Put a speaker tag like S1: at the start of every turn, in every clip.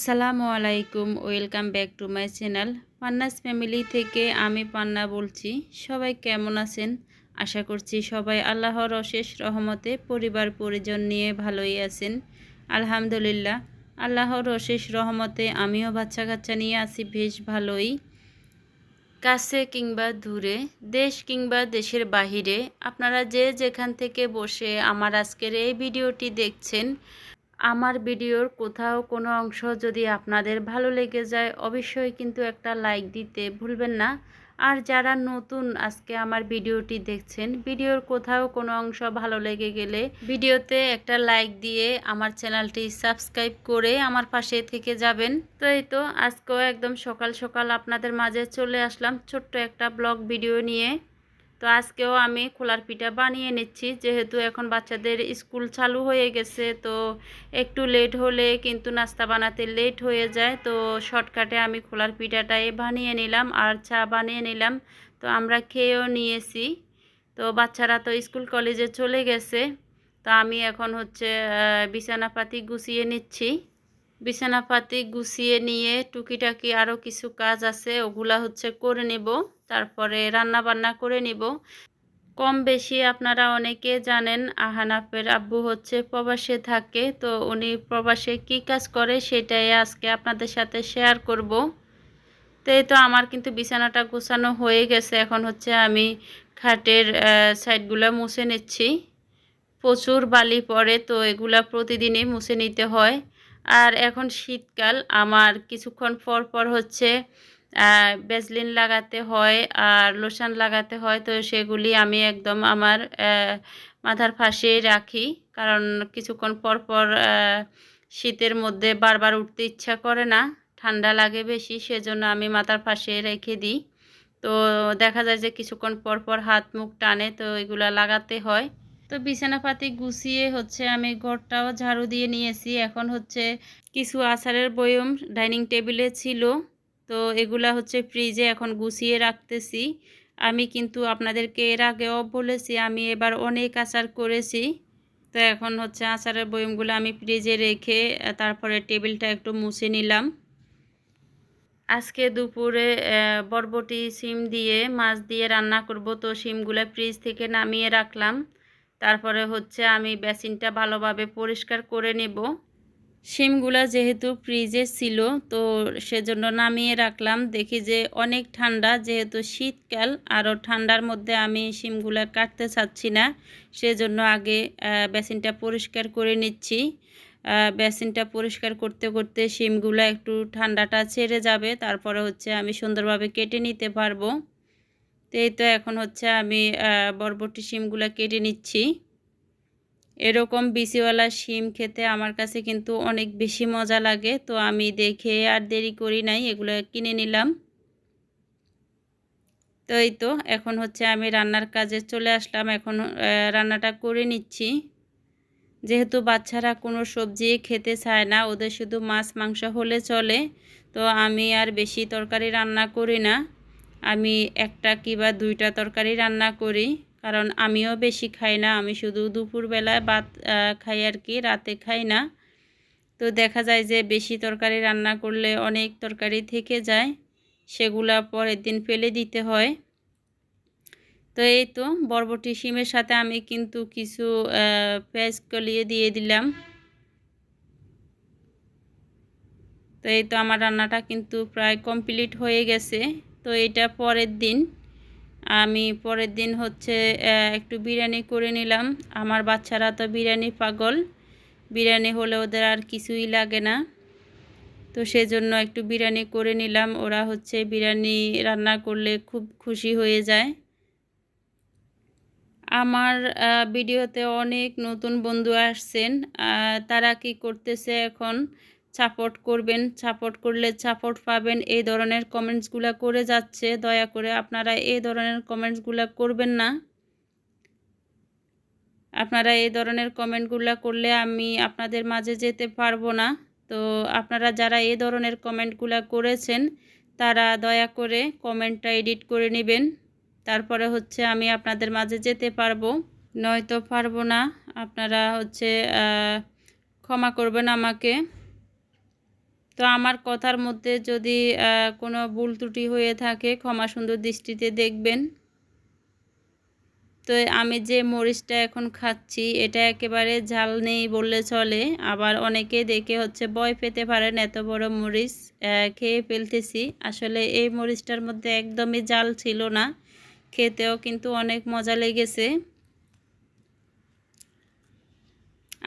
S1: আসসালামু আলাইকুম, welcome back to my channel. Panna's family থেকে আমি পান্না বলছি, সবাই কেমন আছেন? আশা করছি সবাই আল্লাহর অশেষ রহমতে পরিবার পরিজন নিয়ে ভালোই আছেন। আলহামদুলিল্লাহ, আল্লাহর অশেষ রহমতে আমিও বাচ্চা কাচ্চা নিয়ে আছি বেশ ভালোই। কাছে কিংবা দূরে, দেশ কিংবা দেশের বাহিরে, আপনারা যে যেখান থেকে বসে আমার আজকের এই ভিডিওটি দেখছেন আমার ভিডিওর কোথাও কোনো অংশ যদি আপনাদের ভালো লেগে যায়, অবশ্যই কিন্তু একটা লাইক দিতে ভুলবেন না। আর যারা নতুন আজকে আমার ভিডিওটি দেখছেন, ভিডিওর কোথাও কোনো অংশ ভালো লেগে গেলে ভিডিওতে একটা লাইক দিয়ে আমার চ্যানেলটি সাবস্ক্রাইব করে আমার পাশে থেকে যাবেন। তো এই তো, আজকেও একদম সকাল সকাল আপনাদের মাঝে চলে আসলাম ছোট্ট একটা ব্লগ ভিডিও নিয়ে। তো আজকেও আমি খোলার পিঠা বানিয়ে নিচ্ছি, যেহেতু এখন বাচ্চাদের স্কুল চালু হয়ে গেছে, তো একটু লেট হলে কিন্তু নাস্তা বানাতে লেট হয়ে যায়। তো শর্টকাটে আমি খোলার পিঠাটাই বানিয়ে নিলাম, আর চা বানিয়ে নিলাম। তো আমরা খেয়েও নিয়েছি। তো বাচ্চারা তো স্কুল কলেজে চলে গেছে। তো আমি এখন হচ্ছে বিছানাপাতি গুছিয়ে নিচ্ছি। বিছানাপাতি গুছিয়ে নিয়ে টুকিটাকি আরও কিছু কাজ আছে, ওগুলা হচ্ছে করে নেব। তারপরে রান্না বান্না করে নেব। কম বেশি আপনারা অনেকে জানেন, আহানাফের আব্বু হচ্ছে প্রবাসে থাকে, তো উনি প্রবাসে কি কাজ করে সেটাই আজকে আপনাদের সাথে শেয়ার করব। তো তো আমার কিন্তু বিছানাটা গোছানো হয়ে গেছে, এখন হচ্ছে আমি খাটের সাইডগুলো মুছে নিচ্ছি। প্রচুর বালি পড়ে, তো এগুলা প্রতিদিনই মুছে নিতে হয়। আর এখন শীতকাল, আমার কিছুক্ষণ পর পর হচ্ছে বেজলিন লাগাতে হয় আর লোশন লাগাতে হয়, তো সেগুলি আমি একদম আমার মাথার ফাঁসে রাখি। কারণ কিছুক্ষণ পর পর শীতের মধ্যে বারবার উঠতে ইচ্ছা করে না, ঠান্ডা লাগে বেশি, সেজন্য আমি মাথার ফাঁসে রেখে দিই। তো দেখা যায় যে কিছুক্ষণ পর পর হাত মুখ টানে, তো এগুলা লাগাতে হয়। তো বিছানাপাতি গুছিয়ে হচ্ছে আমি ঘরটাও ঝাড়ু দিয়ে নিয়েছি। এখন হচ্ছে কিছু আচারের বয়ম ডাইনিং টেবিলে ছিল। তো এগুলা হচ্ছে ফ্রিজে এখন গুছিয়ে রাখতেছি। আমি কিন্তু আপনাদেরকে এর আগেও বলেছি, আমি এবার অনেক আচার করেছি। তো এখন হচ্ছে আচারের বয়মগুলো আমি ফ্রিজে রেখে তারপরে টেবিলটা একটু মুছে নিলাম। আজকে দুপুরে বরবটি, সিম দিয়ে, মাছ দিয়ে রান্না করব। তো সিমগুলো ফ্রিজ থেকে নামিয়ে রাখলাম। তারপরে হচ্ছে আমি বেসিনটা ভালোভাবে পরিষ্কার করে নেব। শিমগুলা যেহেতু ফ্রিজে ছিল, তো সেজন্য নামিয়ে রাখলাম। দেখি যে অনেক ঠান্ডা, যেহেতু শীতকাল, আরও ঠান্ডার মধ্যে আমি শিমগুলা কাটতে চাচ্ছি না, সেজন্য আগে বেসিনটা পরিষ্কার করে নিচ্ছি। বেসিনটা পরিষ্কার করতে করতে শিমগুলো একটু ঠান্ডাটা ছেড়ে যাবে, তারপরে হচ্ছে আমি সুন্দরভাবে কেটে নিতে পারব। তো এই তো এখন হচ্ছে আমি বরবটি শিমগুলো কেটে নিচ্ছি। এরকম বিসিওয়ালা শিম খেতে আমার কাছে কিন্তু অনেক বেশি মজা লাগে, তো আমি দেখে আর দেরি করি নাই, এগুলো কিনে নিলাম। তো এই তো এখন হচ্ছে আমি রান্নার কাজে চলে আসলাম, এখন রান্নাটা করে নিচ্ছি। যেহেতু বাচ্চারা কোনো সবজি খেতে চায় না, ওদের শুধু মাছ, মাংস হলে চলে, তো আমি আর বেশি তরকারি রান্না করি না। আমি একটা কি বা দুইটা তরকারি রান্না করি, কারণ আমিও বেশি খাই না। আমি শুধু দুপুরবেলায় ভাত খাই আর কি, রাতে খাই না। তো দেখা যায় যে বেশি তরকারি রান্না করলে অনেক তরকারি থেকে যায়, সেগুলা পরের দিন ফেলে দিতে হয়। তো এই তো বরবটি শিমের সাথে আমি কিন্তু কিছু পেঁয়াজ কলিয়ে দিয়ে দিলাম। তো এই তো আমার রান্নাটা কিন্তু প্রায় কমপ্লিট হয়ে গেছে। তো এটা পরের দিন। আমি পরের দিন হচ্ছে একটু বিরিয়ানি করে নিলাম। আমার বাচ্চারা তো বিরিয়ানি পাগল। বিরিয়ানি হলে ওদের আর কিছুই লাগে না। তো সেজন্য একটু বিরিয়ানি করে নিলাম। ওরা হচ্ছে বিরিয়ানি রান্না করলে খুব খুশি হয়ে যায়। আমার ভিডিওতে অনেক নতুন বন্ধু আসছেন। তারা কি করতেছে এখন? সাপোর্ট করবেন, সাপোর্ট করলে সাপোর্ট পাবেন। এই ধরনের কমেন্টসগুলো করে যাচ্ছে। দয়া করে আপনারা এই ধরনের কমেন্টসগুলো করবেন না। আপনারা এই ধরনের কমেন্টগুলো করলে আমি আপনাদের মাঝে যেতে পারব না। তো আপনারা যারা এই ধরনের কমেন্টগুলো করেছেন, তারা দয়া করে কমেন্টটা এডিট করে নেবেন। তারপরে হচ্ছে আমি আপনাদের মাঝে যেতে পারব। নয়তো পারব না। আপনারা হচ্ছে ক্ষমা করবেন আমাকে। তো আমার কথার মধ্যে যদি কোনো ভুল ত্রুটি হয়ে থাকে, ক্ষমা সুন্দর দৃষ্টিতে দেখবেন। তো আমি যে মরিচটা এখন খাচ্ছি, এটা একেবারে ঝাল নেই বললে চলে। আবার অনেকে দেখে হচ্ছে, ভয় পেতে পারেন এত বড় মরিচ খেয়ে ফেলতেছি। আসলে এই মরিচটার মধ্যে একদমই জাল ছিল না, খেতেও কিন্তু অনেক মজা লেগেছে।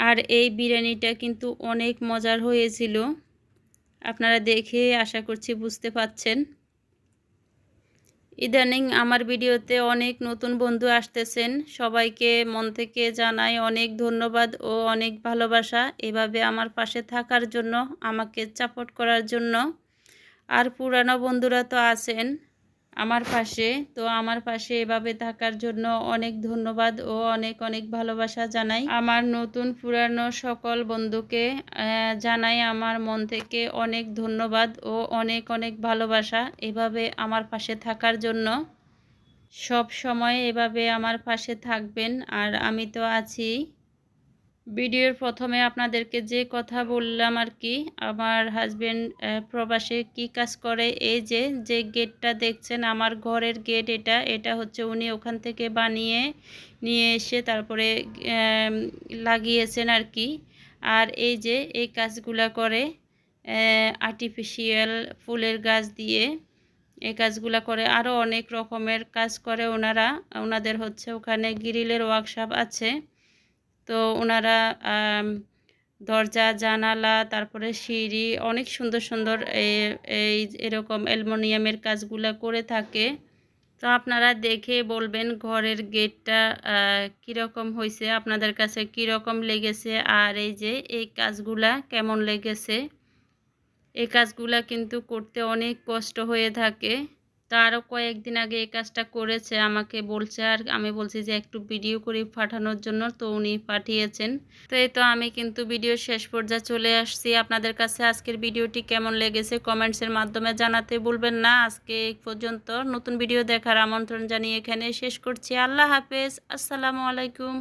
S1: আর এই বিরিয়ানিটা কিন্তু অনেক মজার হয়েছিল। আপনারা দেখে আশা করছি বুঝতে পাচ্ছেন। ইদানিং আমার ভিডিওতে অনেক নতুন বন্ধু আসতেছেন। সবাইকে মন থেকে জানাই অনেক ধন্যবাদ ও অনেক ভালোবাসা। এভাবে আমার পাশে থাকার জন্য, আমাকে সাপোর্ট করার জন্য। আর পুরানো বন্ধুরা তো আছেন। আমার পাশে। তো আমার পাশে এভাবে থাকার জন্য অনেক ধন্যবাদ ও অনেক অনেক ভালোবাসা জানাই। আমার নতুন পুরানো সকল বন্ধুকে জানাই আমার মন থেকে অনেক ধন্যবাদ ও অনেক অনেক ভালোবাসা এভাবে আমার পাশে থাকার জন্য। সব সময় এভাবে আমার পাশে থাকবেন আর আমি তো আছি। ভিডিওর প্রথমে আপনাদেরকে যে কথা বললাম আর কি, আমার হাজবেন্ড প্রবাসে কি কাজ করে? এই যে যে গেটটা দেখছেন, আমার ঘরের গেট এটা এটা হচ্ছে উনি ওখান থেকে বানিয়ে নিয়ে এসে তারপরে লাগিয়েছেন আর কি। আর এই যে, এই কাজগুলা করে আর্টিফিশিয়াল ফুলের গাছ দিয়ে এই কাজগুলা করে। আরও অনেক রকমের কাজ করে ওনারা। ওনাদের হচ্ছে ওখানে গ্রিলের ওয়ার্কশপ আছে। তো ওনারা দরজা, জানালা, তারপরে সিঁড়ি, অনেক সুন্দর সুন্দর এই এরকম অ্যালমোনিয়ামের কাজগুলা করে থাকে। তো আপনারা দেখে বলবেন ঘরের গেটটা কীরকম হয়েছে আপনাদের কাছে কীরকম লেগেছে, আর এই যে, এই কাজগুলা কেমন লেগেছে? এই কাজগুলা কিন্তু করতে অনেক কষ্ট হয়ে থাকে। তো আরও কয়েকদিন আগে এই কাজটা করেছে, আমাকে বলছে আর আমি বলছি যে একটু ভিডিও করে পাঠানোর জন্য তো উনি পাঠিয়েছেন। তো এই তো আমি কিন্তু ভিডিও শেষ পর্যায়ে চলে আসছি। আপনাদের কাছে আজকের ভিডিওটি কেমন লেগেছে কমেন্টসের মাধ্যমে জানাতে ভুলবেন না। আজকে এই পর্যন্ত নতুন ভিডিও দেখার আমন্ত্রণ জানিয়ে এখানে শেষ করছি। আল্লাহ হাফেজ। আসসালামু আলাইকুম।